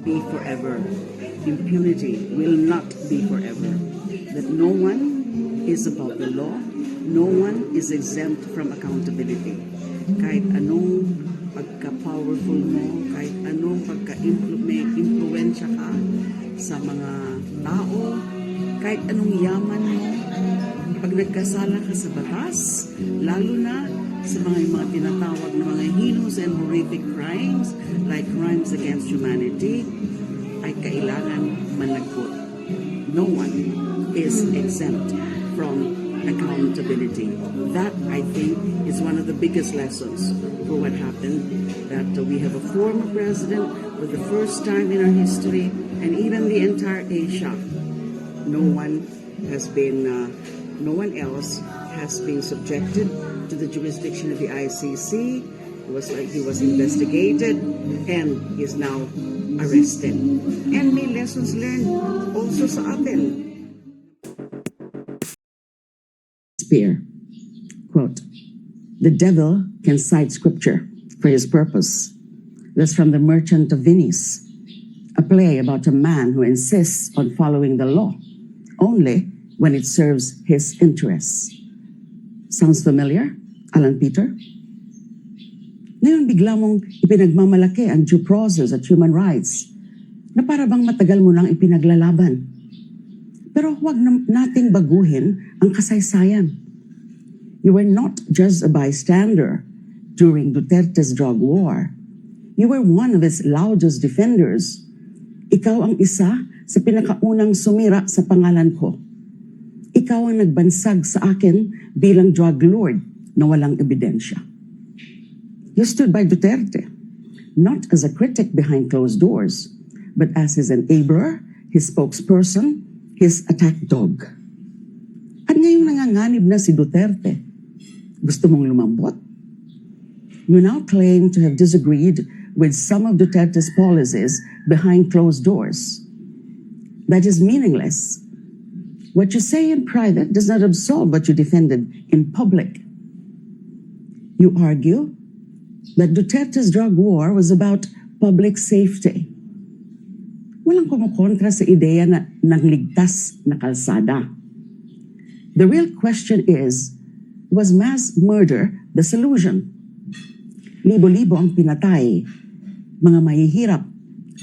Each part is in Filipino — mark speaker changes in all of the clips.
Speaker 1: be forever. Impunity will not be forever. That no one is above the law, no one is exempt from accountability. Kahit anong pagka-powerful mo, kahit anong pagka-impluensya ka sa mga tao, kahit anong yaman mo, pag nagkasala ka sa batas, lalo na sa mga mga tinatawag na mga heinous and horrific crimes like crimes against humanity, ay kailangan managpot. No one is exempt from accountability. That, I think, is one of the biggest lessons for what happened, that uh, we have a former president for the first time in our history, and even the entire Asia, no one has been, uh, no one else has been subjected to the jurisdiction of the ICC. It was like he was investigated and is now arrested. And may lessons learned also sa atin. Spear, quote, The devil can cite scripture for his purpose. That's from The Merchant of Venice, a play about a man who insists on following the law only when it serves his interests. Sounds familiar, Alan Peter? Ngayon bigla mong ipinagmamalaki ang due process at human rights na para bang matagal mo nang ipinaglalaban. Pero huwag na nating baguhin ang kasaysayan. You were not just a bystander during Duterte's drug war. You were one of its loudest defenders. Ikaw ang isa sa pinakaunang sumira sa pangalan ko. Ikaw ang nagbansag sa akin bilang drug lord na walang ebidensya. You stood by Duterte, not as a critic behind closed doors, but as his enabler, his spokesperson, his attack dog. At ngayong nanganganib na si Duterte, gusto mong lumambot? You now claim to have disagreed with some of Duterte's policies behind closed doors. That is meaningless. What you say in private does not absolve what you defended in public. You argue that Duterte's drug war was about public safety. Walang kumukontra sa ideya na ng ligtas na kalsada. The real question is, was mass murder the solution? Libo-libo ang pinatay, mga mahihirap,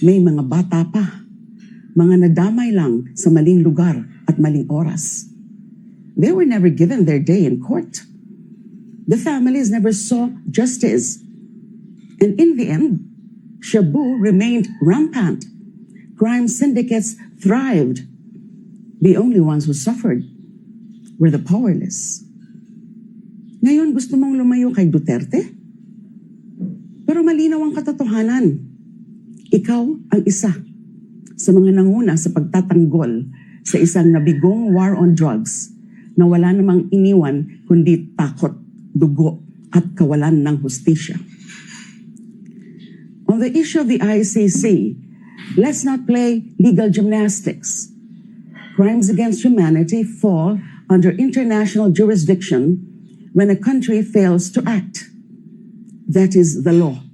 Speaker 1: may mga bata pa, mga nadamay lang sa maling lugar at maling oras. They were never given their day in court. The families never saw justice. And in the end, Shabu remained rampant. Crime syndicates thrived. The only ones who suffered were the powerless. Ngayon, gusto mong lumayo kay Duterte? Pero malinaw ang katotohanan. Ikaw ang isa sa mga nanguna sa pagtatanggol sa isang nabigong war on drugs na wala namang iniwan kundi takot, dugo at kawalan ng hustisya. On the issue of the ICC, let's not play legal gymnastics. Crimes against humanity fall under international jurisdiction when a country fails to act. That is the law.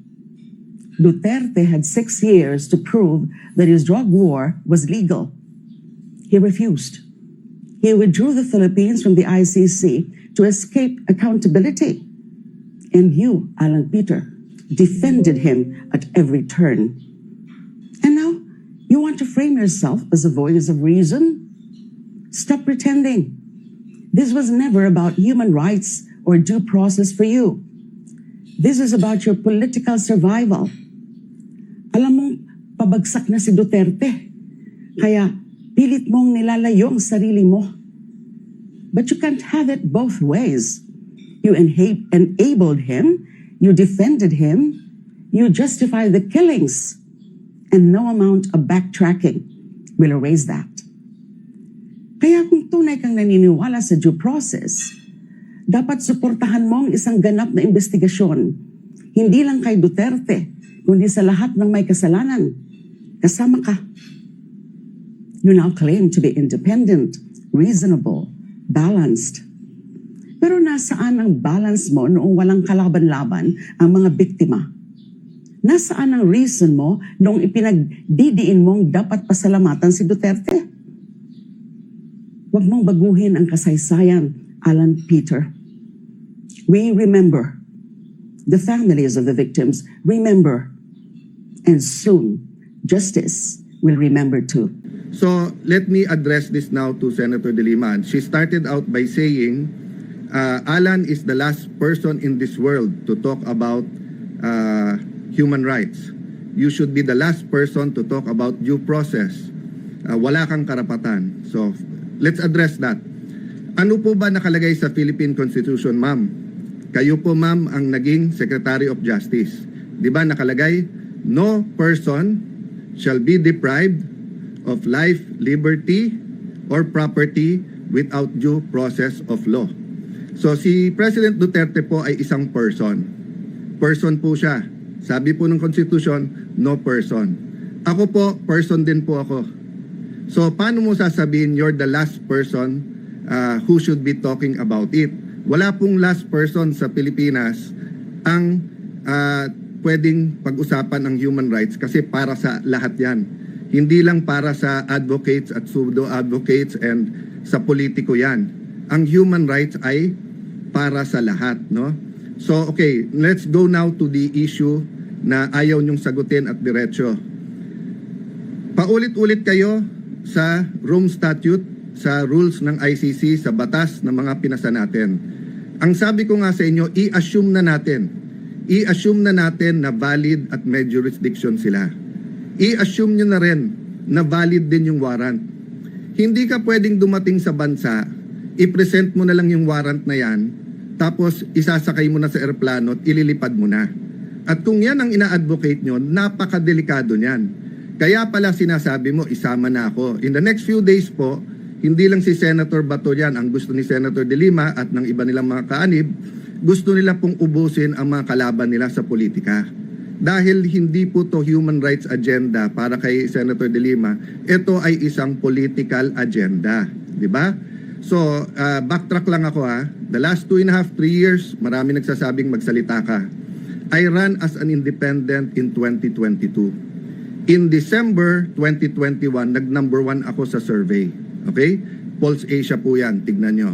Speaker 1: Duterte had six years to prove that his drug war was legal. He refused. He withdrew the Philippines from the ICC to escape accountability. And you, Alan Peter, defended him at every turn. And now, you want to frame yourself as a voice of reason? Stop pretending. This was never about human rights or due process for you. This is about your political survival. Alam mong pabagsak na si Duterte. Kaya pilit mong nilalayo ang sarili mo. But you can't have it both ways. You enabled him, you defended him, you justify the killings, and no amount of backtracking will erase that. Kaya kung tunay kang naniniwala sa due process, dapat suportahan mo ang isang ganap na investigasyon. Hindi lang kay Duterte, kundi sa lahat ng may kasalanan. Kasama ka. You now claim to be independent, reasonable, balanced. Pero nasaan ang balance mo noong walang kalaban-laban ang mga biktima? Nasaan ang reason mo nung ipinagdidiin mong dapat pasalamatan si Duterte? Huwag mong baguhin ang kasaysayan, Alan Peter. We remember. The families of the victims remember. And soon, justice will remember too.
Speaker 2: So let me address this now to Senator De Lima. She started out by saying, uh, Alan is the last person in this world to talk about uh, human rights. You should be the last person to talk about due process. Uh, wala kang karapatan. So let's address that. Ano po ba nakalagay sa Philippine Constitution, ma'am? Kayo po, ma'am, ang naging Secretary of Justice. Di ba nakalagay, no person shall be deprived of life, liberty, or property without due process of law. So si President Duterte po ay isang person. Person po siya. Sabi po ng Constitution, no person. Ako po, person din po ako. So paano mo sasabihin you're the last person uh, who should be talking about it? Wala pong last person sa Pilipinas ang uh, pwedeng pag-usapan ng human rights kasi para sa lahat yan. Hindi lang para sa advocates at pseudo-advocates and sa politiko yan. Ang human rights ay para sa lahat, no? So, okay, let's go now to the issue na ayaw niyong sagutin at diretsyo. Paulit-ulit kayo sa Rome Statute, sa rules ng ICC, sa batas ng mga pinasa natin. Ang sabi ko nga sa inyo, i-assume na natin. I-assume na natin na valid at may jurisdiction sila. I-assume nyo na rin na valid din yung warrant. Hindi ka pwedeng dumating sa bansa, i-present mo na lang yung warrant na yan, tapos isasakay mo na sa eroplano at ililipad mo na. At kung yan ang ina-advocate nyo, napakadelikado niyan. Kaya pala sinasabi mo, isama na ako. In the next few days po, hindi lang si Senator Bato yan ang gusto ni Senator De Lima at ng iba nilang mga kaanib, gusto nila pong ubusin ang mga kalaban nila sa politika. Dahil hindi po to human rights agenda para kay Senator De Lima, ito ay isang political agenda. Di ba? So, uh, backtrack lang ako ha. The last two and a half, three years, marami nagsasabing magsalita ka. I ran as an independent in 2022. In December 2021, nag-number one ako sa survey. Okay? Pulse Asia po yan, tignan nyo.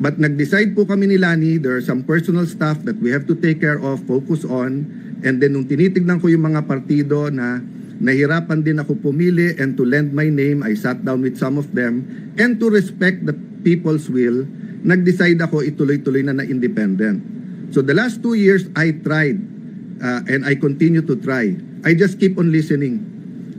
Speaker 2: But nag-decide po kami ni Lani, there are some personal stuff that we have to take care of, focus on. And then nung tinitignan ko yung mga partido na nahirapan din ako pumili and to lend my name, I sat down with some of them. And to respect the people's will, nag-decide ako ituloy-tuloy na na independent. So the last two years, I tried uh, and I continue to try. I just keep on listening.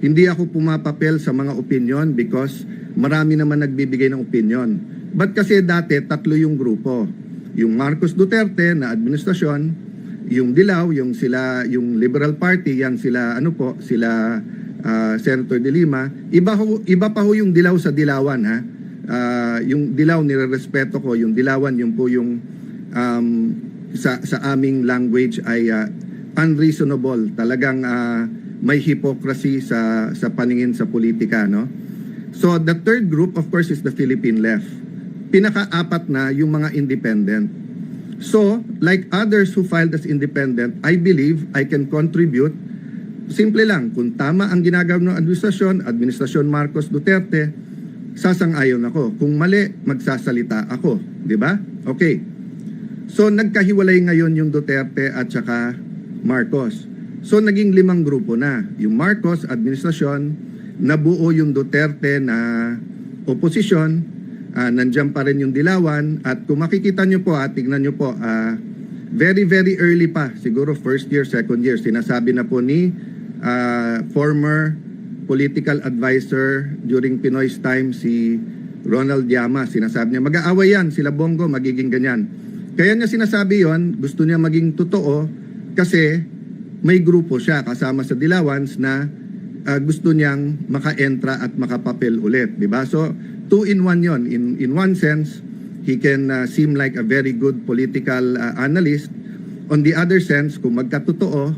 Speaker 2: Hindi ako pumapapel sa mga opinion because marami naman nagbibigay ng opinion. But kasi dati, tatlo yung grupo. Yung Marcos Duterte na administrasyon, yung Dilaw, yung sila, yung Liberal Party, yan sila, ano po, sila uh, Senator De Lima. Iba, ho, iba pa ho yung Dilaw sa Dilawan, ha? Uh, yung Dilaw, nire-respeto ko. Yung Dilawan, yung po yung um, sa, sa aming language ay uh, unreasonable. Talagang uh, may hypocrisy sa, sa paningin sa politika, no? So the third group, of course, is the Philippine left. Pinaka-apat na yung mga independent. So, like others who filed as independent, I believe I can contribute. Simple lang, kung tama ang ginagawa ng administrasyon, administrasyon Marcos Duterte, sasang-ayon ako. Kung mali, magsasalita ako. Di ba? Okay. So, nagkahiwalay ngayon yung Duterte at saka Marcos. So, naging limang grupo na. Yung Marcos, administrasyon, nabuo yung Duterte na oposisyon, uh, nandiyan pa rin yung Dilawan, at kung makikita nyo po, at tignan nyo po, uh, very, very early pa, siguro first year, second year, sinasabi na po ni uh, former political advisor during Pinoy's time, si Ronald Llama, sinasabi niya, mag-aaway yan, sila Bongo, magiging ganyan. Kaya niya sinasabi yon gusto niya maging totoo, kasi may grupo siya kasama sa Dilawans na uh, gusto niyang maka-entra at makapapel ulit, di ba? So, two in one yon. In, in one sense, he can uh, seem like a very good political uh, analyst. On the other sense, kung magkatotoo,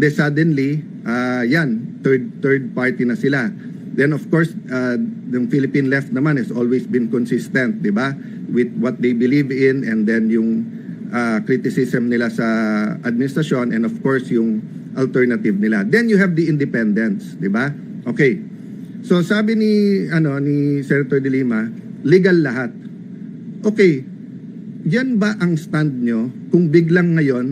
Speaker 2: de suddenly, uh, yan, third, third party na sila. Then of course, uh, the Philippine left naman has always been consistent, di ba? With what they believe in and then yung uh, criticism nila sa administrasyon and of course yung alternative nila. Then you have the independents, di ba? Okay. So sabi ni ano ni Senator De Lima, legal lahat. Okay. Yan ba ang stand nyo kung biglang ngayon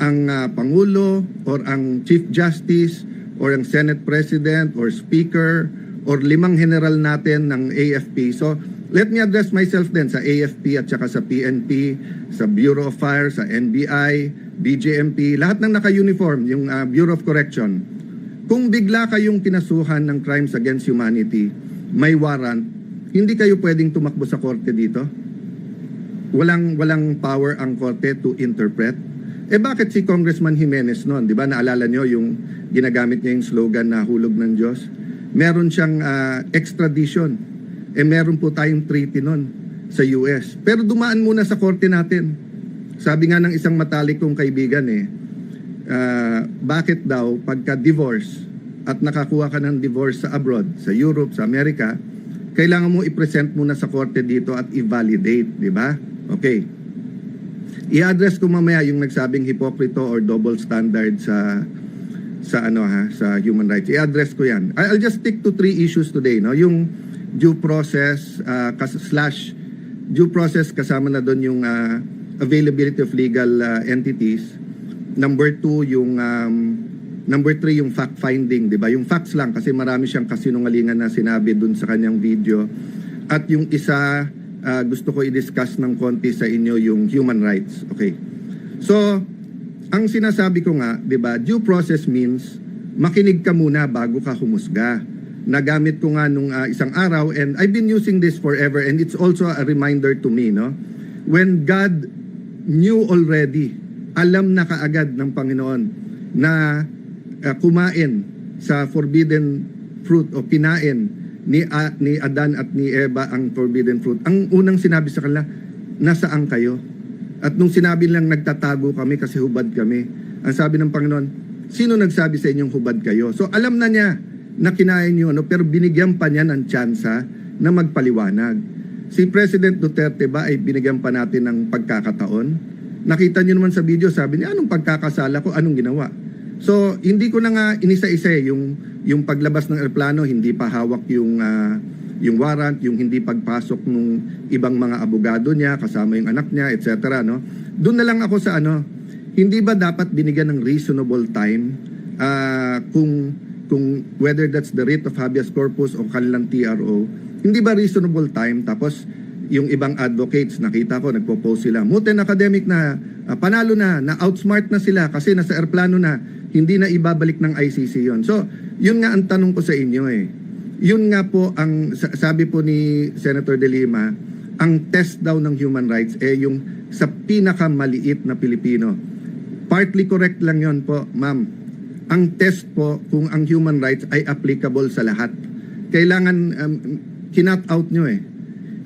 Speaker 2: ang ah, Pangulo or ang Chief Justice or ang Senate President or Speaker or limang general natin ng AFP. So, let me address myself din sa AFP at saka sa PNP, sa Bureau of Fire, sa NBI, BJMP, lahat ng naka-uniform, yung ah, Bureau of Correction. Kung bigla kayong kinasuhan ng crimes against humanity, may warrant, hindi kayo pwedeng tumakbo sa korte dito? Walang walang power ang korte to interpret. Eh bakit si Congressman Jimenez noon, 'di ba? Naalala nyo yung ginagamit niya yung slogan na hulog ng Diyos? Meron siyang ah, extradition. Eh meron po tayong treaty noon sa US. Pero dumaan muna sa korte natin. Sabi nga ng isang matalik kong kaibigan eh, ah, bakit daw pagka divorce at nakakuha ka ng divorce sa abroad, sa Europe, sa Amerika, kailangan mo i-present muna sa korte dito at i-validate, di ba? Okay. I-address ko mamaya yung nagsabing hipokrito or double standard sa sa ano ha, sa human rights. I-address ko 'yan. I'll just stick to three issues today, no? Yung due process uh, kas- slash due process kasama na doon yung uh, availability of legal uh, entities. Number two, yung um, number three, yung fact finding, di ba? Yung facts lang kasi marami siyang kasinungalingan na sinabi dun sa kanyang video. At yung isa, uh, gusto ko i-discuss ng konti sa inyo yung human rights. Okay. So, ang sinasabi ko nga, 'di ba, due process means makinig ka muna bago ka humusga. Nagamit ko nga nung ah, isang araw and I've been using this forever and it's also a reminder to me, no? When God knew already, alam na kaagad ng Panginoon na ah, kumain sa forbidden fruit o kinain ni A- ni Adan at ni Eva ang forbidden fruit. Ang unang sinabi sa kanila, nasaan kayo? At nung sinabi lang nagtatago kami kasi hubad kami, ang sabi ng Panginoon, sino nagsabi sa inyong hubad kayo? So alam na niya na kinain niyo, ano, pero binigyan pa niya ng tsansa na magpaliwanag. Si President Duterte ba ay binigyan pa natin ng pagkakataon? Nakita niyo naman sa video, sabi niya, anong pagkakasala ko, anong ginawa? So, hindi ko na nga inisa-isa eh, yung, yung paglabas ng aeroplano, hindi pa hawak yung, ah, yung warrant, yung hindi pagpasok ng ibang mga abogado niya, kasama yung anak niya, etc. No? Doon na lang ako sa ano, hindi ba dapat binigyan ng reasonable time ah, kung, kung whether that's the writ of habeas corpus o kanilang TRO, hindi ba reasonable time tapos yung ibang advocates, nakita ko, nagpo-post sila. Muten academic na, ah, panalo na, na outsmart na sila kasi nasa airplano na, hindi na ibabalik ng ICC yon. So, yun nga ang tanong ko sa inyo eh. Yun nga po ang, sa- sabi po ni Senator De Lima, ang test daw ng human rights eh yung sa pinakamaliit na Pilipino. Partly correct lang yon po, ma'am. Ang test po kung ang human rights ay applicable sa lahat. Kailangan um, kinat out nyo eh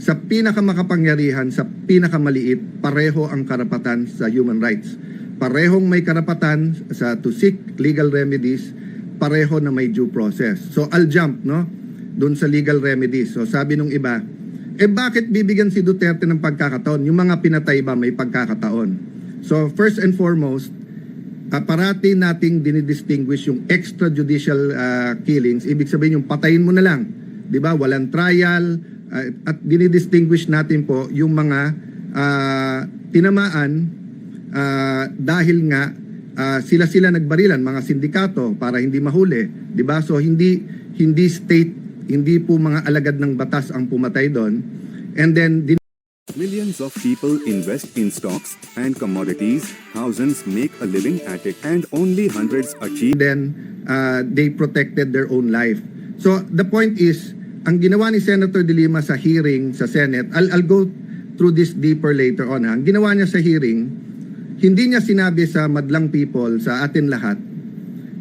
Speaker 2: sa pinakamakapangyarihan, sa pinakamaliit, pareho ang karapatan sa human rights. Parehong may karapatan sa to seek legal remedies, pareho na may due process. So I'll jump, no? Doon sa legal remedies. So sabi nung iba, eh bakit bibigyan si Duterte ng pagkakataon? Yung mga pinatay ba may pagkakataon? So first and foremost, uh, parati nating dinidistinguish yung extrajudicial uh, killings. Ibig sabihin yung patayin mo na lang. 'Di ba? Walang trial uh, at dinidistinguish natin po yung mga uh, tinamaan uh, dahil nga uh, sila-sila nagbarilan mga sindikato para hindi mahuli, 'di ba? So hindi hindi state hindi po mga alagad ng batas ang pumatay doon. And then din-
Speaker 3: Millions of people invest in stocks and commodities. Thousands make a living at it, and only hundreds achieve.
Speaker 2: then uh, they protected their own life. So the point is, ang ginawa ni Senator De Lima sa hearing sa Senate, I'll, I'll go through this deeper later on. Ha. Ang ginawa niya sa hearing, hindi niya sinabi sa madlang people, sa atin lahat,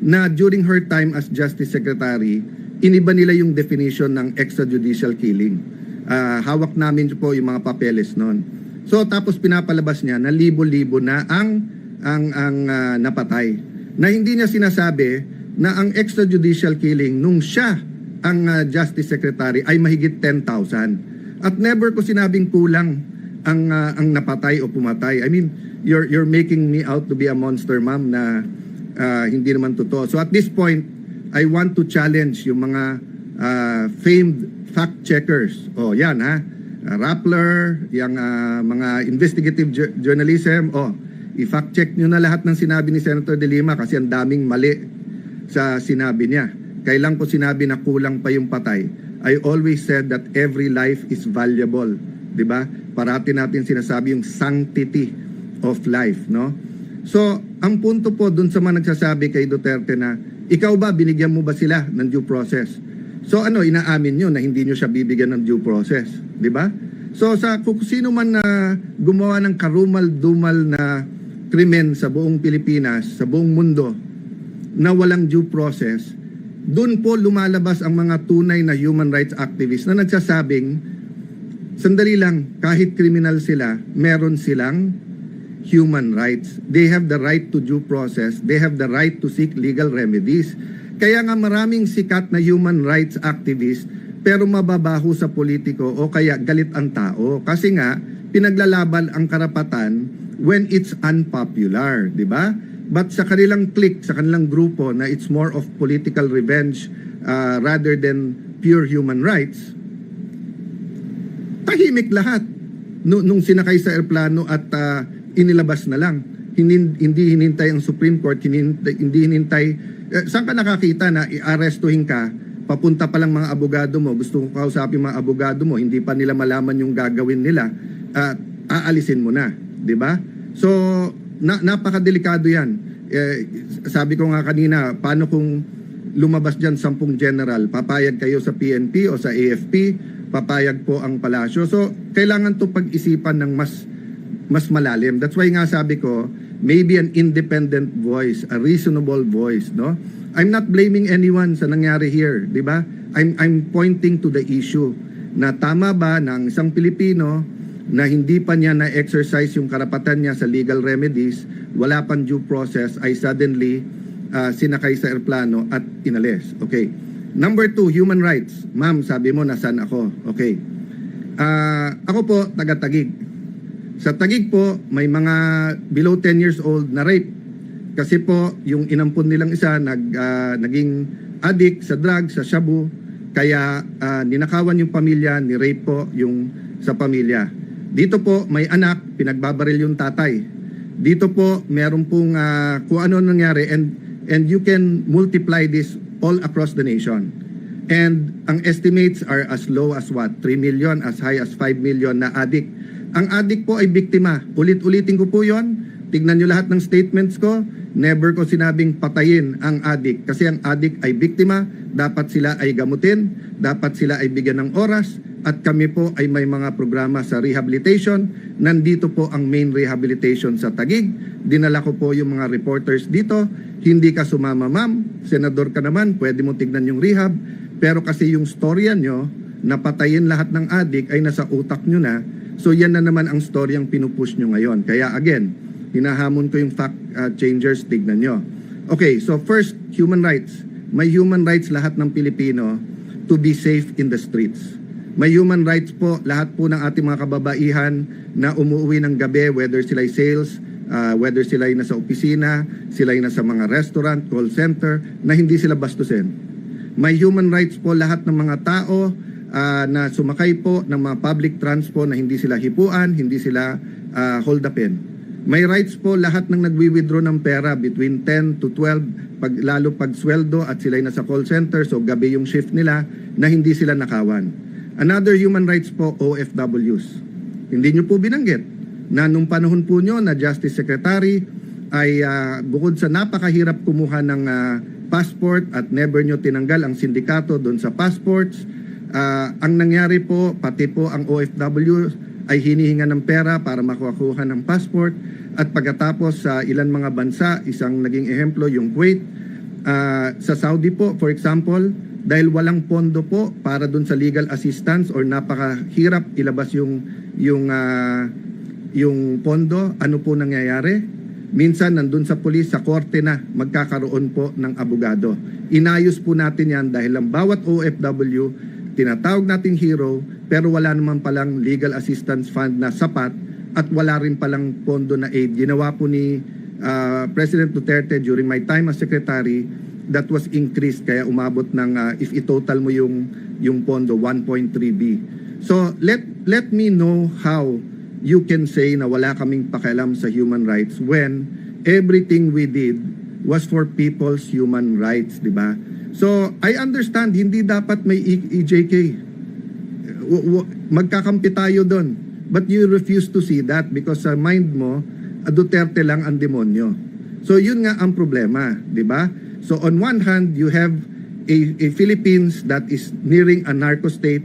Speaker 2: na during her time as Justice Secretary, iniba nila yung definition ng extrajudicial killing. Ah, hawak namin po yung mga papeles noon. So tapos pinapalabas niya na libo-libo na ang ang ang ah, napatay. Na hindi niya sinasabi na ang extrajudicial killing nung siya ang ah, Justice Secretary ay mahigit 10,000. At never ko sinabing kulang ang ah, ang napatay o pumatay. I mean, you're you're making me out to be a monster, ma'am, na ah, hindi naman totoo. So at this point, I want to challenge yung mga ah, famed fact checkers. Oh, yan ha. Uh, Rappler, yung ah, mga investigative jour- journalism. Oh, i-fact check nyo na lahat ng sinabi ni Senator De Lima kasi ang daming mali sa sinabi niya. Kailan ko sinabi na kulang pa yung patay? I always said that every life is valuable. 'Di ba? Parati natin sinasabi yung sanctity of life, no? So, ang punto po dun sa mga nagsasabi kay Duterte na, ikaw ba, binigyan mo ba sila ng due process? So ano, inaamin nyo na hindi nyo siya bibigyan ng due process. Di ba? So sa kung sino man na gumawa ng karumal-dumal na krimen sa buong Pilipinas, sa buong mundo, na walang due process, doon po lumalabas ang mga tunay na human rights activists na nagsasabing, sandali lang, kahit kriminal sila, meron silang human rights. They have the right to due process. They have the right to seek legal remedies. Kaya nga maraming sikat na human rights activist pero mababaho sa politiko o kaya galit ang tao. Kasi nga, pinaglalaban ang karapatan when it's unpopular, di ba? But sa kanilang clique, sa kanilang grupo na it's more of political revenge uh, rather than pure human rights, tahimik lahat. Nung, sinakay sa aeroplano at ah, inilabas na lang. Hindi, hindi hinintay ang Supreme Court, hinintay, hindi hinintay, eh, saan ka nakakita na i-arrestuhin ka, papunta pa lang mga abogado mo, gusto kong kausapin mga abogado mo, hindi pa nila malaman yung gagawin nila, at aalisin mo na, di ba? So, na, napakadelikado yan. Eh, sabi ko nga kanina, paano kung lumabas dyan sampung general, papayag kayo sa PNP o sa AFP, papayag po ang palasyo. So, kailangan to pag-isipan ng mas mas malalim. That's why nga sabi ko, maybe an independent voice, a reasonable voice, no? I'm not blaming anyone sa nangyari here, 'di ba? I'm I'm pointing to the issue na tama ba ng isang Pilipino na hindi pa niya na-exercise yung karapatan niya sa legal remedies, wala pang due process, ay suddenly ah, sinakay sa aeroplano at inalis. Okay. Number two, human rights. Ma'am, sabi mo, nasan ako? Okay. Ah, ako po, taga-tagig. Sa Tagig po, may mga below 10 years old na rape. Kasi po, yung inampun nilang isa, nag, ah, naging addict sa drugs, sa shabu. Kaya ah, ninakawan yung pamilya, ni-rape po yung sa pamilya. Dito po, may anak, pinagbabaril yung tatay. Dito po, meron pong ah, kung ano nangyari and, and you can multiply this all across the nation. And ang estimates are as low as what? 3 million, as high as 5 million na addict. Ang addict po ay biktima. Ulit-ulitin ko po yon. Tignan nyo lahat ng statements ko. Never ko sinabing patayin ang addict. Kasi ang addict ay biktima. Dapat sila ay gamutin. Dapat sila ay bigyan ng oras. At kami po ay may mga programa sa rehabilitation. Nandito po ang main rehabilitation sa Tagig. Dinala ko po yung mga reporters dito. Hindi ka sumama ma'am. Senador ka naman. Pwede mo tignan yung rehab. Pero kasi yung storya nyo, napatayin lahat ng addict ay nasa utak nyo na. So yan na naman ang storyang pinupush nyo ngayon. Kaya again, hinahamon ko yung fact uh, changers, tignan nyo. Okay, so first, human rights. May human rights lahat ng Pilipino to be safe in the streets. May human rights po lahat po ng ating mga kababaihan na umuwi ng gabi, whether sila'y sales, uh, whether sila'y nasa opisina, sila'y nasa mga restaurant, call center, na hindi sila bastusin. May human rights po lahat ng mga tao ah, na sumakay po ng mga public transport na hindi sila hipuan, hindi sila ah, hold upin. May rights po lahat ng nagwi-withdraw ng pera between 10 to 12, pag, lalo pag sweldo at sila nasa call center, so gabi yung shift nila, na hindi sila nakawan. Another human rights po, OFWs. Hindi nyo po binanggit na nung panahon po nyo na Justice Secretary ay ah, bukod sa napakahirap kumuha ng ah, passport at never nyo tinanggal ang sindikato doon sa passports, ah, ang nangyari po, pati po ang OFW ay hinihinga ng pera para makuha ng passport at pagkatapos sa ilan mga bansa, isang naging ehemplo yung Kuwait, Ah, sa Saudi po, for example, dahil walang pondo po para dun sa legal assistance or napakahirap ilabas yung yung ah, yung pondo, ano po nangyayari? Minsan nandun sa pulis, sa korte na magkakaroon po ng abogado. Inayos po natin yan dahil ang bawat OFW, tinatawag nating hero, pero wala naman palang legal assistance fund na sapat at wala rin palang pondo na aid. Ginawa po ni uh, President Duterte during my time as secretary that was increased kaya umabot ng uh, if i-total mo yung yung pondo 1.3B. So let let me know how you can say na wala kaming pakialam sa human rights when everything we did was for people's human rights, di ba? So I understand hindi dapat may E- EJK w- magkakampi tayo doon. But you refuse to see that because sa mind mo, a Duterte lang ang demonyo. So yun nga ang problema, di ba? So on one hand, you have a, a Philippines that is nearing a narco state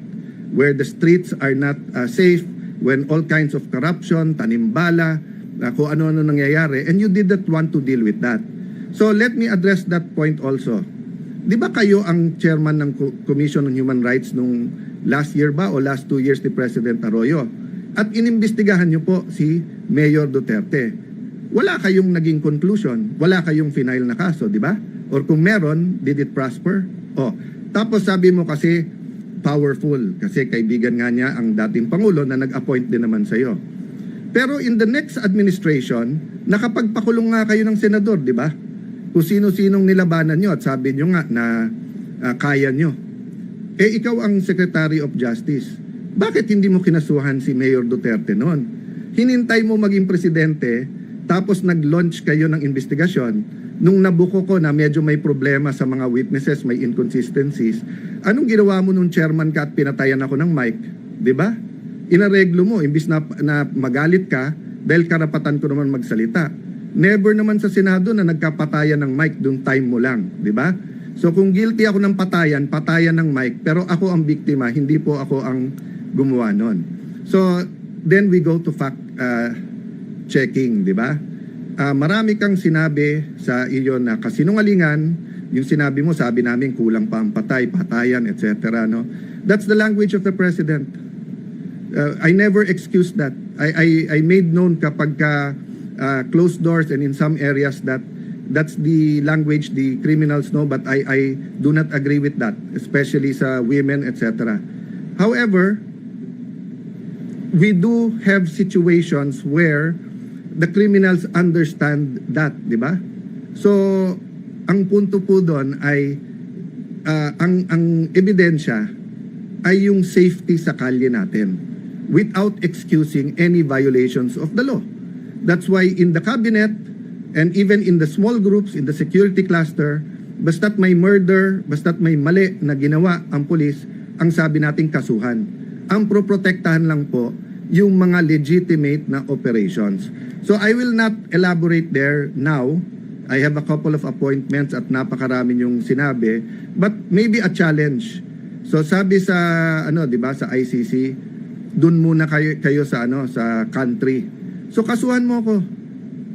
Speaker 2: where the streets are not uh, safe, when all kinds of corruption, tanimbala, uh, kung ano-ano nangyayari, and you did not want to deal with that. So let me address that point also. Di ba kayo ang chairman ng Co- Commission on Human Rights nung last year ba o last two years ni President Arroyo? At inimbestigahan niyo po si Mayor Duterte. Wala kayong naging conclusion, wala kayong final na kaso, di ba? Or kung meron, did it prosper? Oh, tapos sabi mo kasi powerful kasi kaibigan nga niya ang dating pangulo na nag-appoint din naman sa iyo. Pero in the next administration, nakapagpakulong nga kayo ng senador, di ba? Kung sino-sinong nilabanan nyo at sabi nyo nga na ah, kaya nyo. Eh ikaw ang Secretary of Justice. Bakit hindi mo kinasuhan si Mayor Duterte noon? Hinintay mo maging presidente, tapos nag-launch kayo ng investigasyon. Nung nabuko ko na medyo may problema sa mga witnesses, may inconsistencies, anong ginawa mo nung chairman ka at pinatayan ako ng mic? Di ba? Inareglo mo, imbis na, na magalit ka, dahil karapatan ko naman magsalita. Never naman sa Senado na nagkapatayan ng mic dung time mo lang, di ba? So kung guilty ako ng patayan, patayan ng mic, pero ako ang biktima, hindi po ako ang gumawa nun. So then we go to fact uh, checking, di ba? Ah, marami kang sinabi sa iyo na kasinungalingan, yung sinabi mo, sabi namin kulang pa ang patay, patayan, etc. No? That's the language of the president. Uh, I never excuse that. I, I, I made known kapag ka, uh, closed doors and in some areas that that's the language the criminals know but I, I do not agree with that, especially sa women, etc. However, we do have situations where the criminals understand that, di ba? So, ang punto po doon ay ah, ang ang ebidensya ay yung safety sa kalye natin without excusing any violations of the law. That's why in the cabinet and even in the small groups in the security cluster, basta't may murder, basta't may mali na ginawa ang pulis, ang sabi nating kasuhan. Ang proprotektahan lang po yung mga legitimate na operations. So I will not elaborate there now. I have a couple of appointments at napakarami yung sinabi, but maybe a challenge. So sabi sa ano, 'di ba, sa ICC, dun muna kayo kayo sa ano, sa country. So kasuhan mo ko.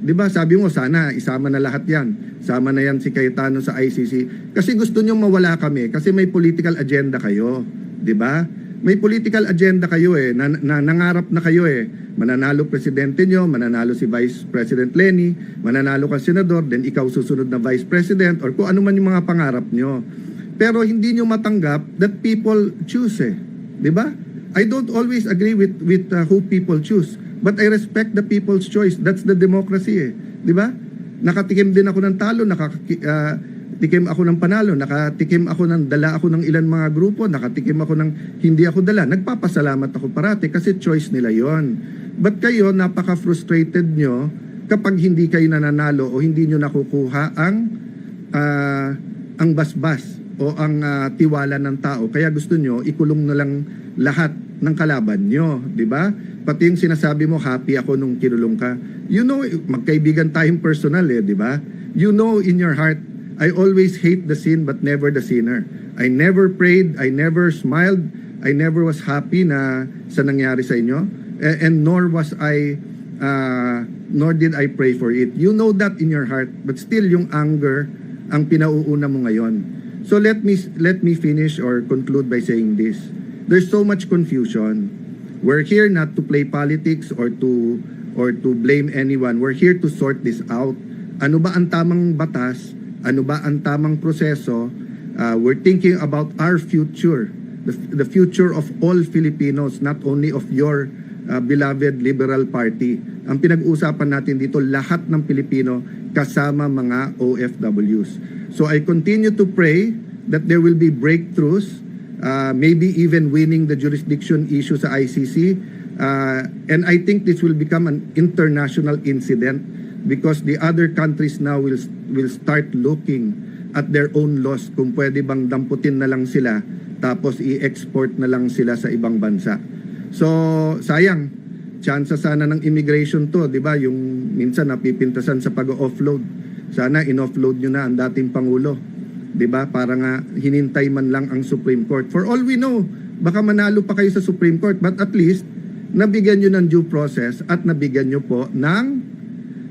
Speaker 2: 'Di ba? Sabi mo sana isama na lahat 'yan. Sama na 'yan si Cayetano sa ICC kasi gusto niyo mawala kami kasi may political agenda kayo, 'di ba? May political agenda kayo eh, na, na nangarap na kayo eh. Mananalo presidente nyo, mananalo si Vice President Lenny, mananalo ka senador, then ikaw susunod na Vice President or kung ano man yung mga pangarap nyo. Pero hindi nyo matanggap that people choose eh. 'Di ba? I don't always agree with with uh, who people choose, but I respect the people's choice. That's the democracy eh. 'Di ba? Nakatikim din ako ng talo, nakatikim ako ng panalo, nakatikim ako ng dala ako ng ilan mga grupo, nakatikim ako ng hindi ako dala. Nagpapasalamat ako parati kasi choice nila 'yon. But kayo napaka-frustrated nyo kapag hindi kayo nananalo o hindi nyo nakukuha ang ah, ang basbas o ang ah, tiwala ng tao. Kaya gusto nyo ikulong na lang lahat ng kalaban nyo, di ba? Pati yung sinasabi mo, happy ako nung kinulong ka. You know, magkaibigan tayong personal eh, di ba? You know in your heart, I always hate the sin but never the sinner. I never prayed, I never smiled, I never was happy na sa nangyari sa inyo. A- and nor was I uh, nor did I pray for it. You know that in your heart, but still yung anger ang pinauuna mo ngayon. So let me let me finish or conclude by saying this. There's so much confusion. We're here not to play politics or to or to blame anyone. We're here to sort this out. Ano ba ang tamang batas? Ano ba ang tamang proseso? Uh, we're thinking about our future, the, the future of all Filipinos, not only of your uh, beloved Liberal Party. Ang pinag-uusapan natin dito, lahat ng Pilipino kasama mga OFWs. So I continue to pray that there will be breakthroughs, uh, maybe even winning the jurisdiction issue sa ICC. Uh, and I think this will become an international incident because the other countries now will will start looking at their own laws kung pwede bang damputin na lang sila tapos i-export na lang sila sa ibang bansa. So, sayang, chance sana ng immigration to, di ba? Yung minsan napipintasan sa pag-offload. Sana in-offload nyo na ang dating Pangulo. Di ba? Para nga hinintay man lang ang Supreme Court. For all we know, baka manalo pa kayo sa Supreme Court. But at least, nabigyan nyo ng due process at nabigyan nyo po ng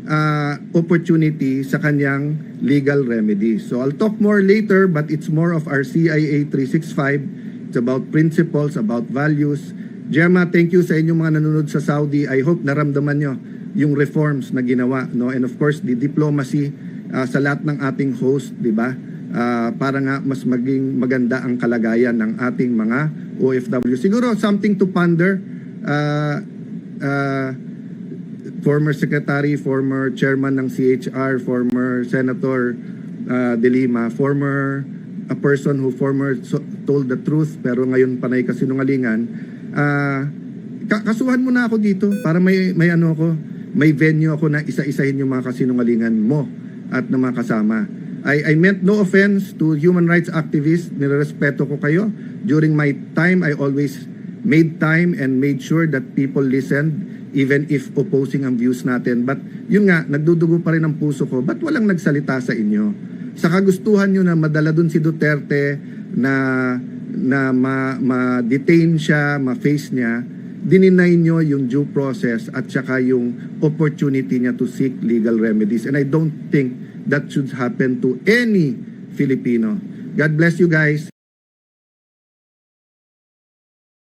Speaker 2: uh, opportunity sa kanyang legal remedy. So I'll talk more later but it's more of our CIA 365. It's about principles, about values. Gemma, thank you sa inyong mga nanonood sa Saudi. I hope naramdaman nyo yung reforms na ginawa. No? And of course, the diplomacy uh, sa lahat ng ating host, di ba? Uh, para nga mas maging maganda ang kalagayan ng ating mga OFW. Siguro something to ponder. Uh, uh, former secretary, former chairman ng CHR, former senator uh, De Lima, former a person who former so, told the truth pero ngayon panay kasinungalingan. Uh, ka- kasuhan mo na ako dito para may may ano ako, may venue ako na isa-isahin yung mga kasinungalingan mo at ng mga kasama. I, I meant no offense to human rights activists. Nirerespeto ko kayo. During my time, I always made time and made sure that people listened even if opposing ang views natin. But yun nga, nagdudugo pa rin ang puso ko. Ba't walang nagsalita sa inyo? Sa kagustuhan nyo na madala dun si Duterte na na ma, ma-detain siya, ma-face niya, dininay nyo yung due process at saka yung opportunity niya to seek legal remedies. And I don't think that should happen to any Filipino. God bless you guys.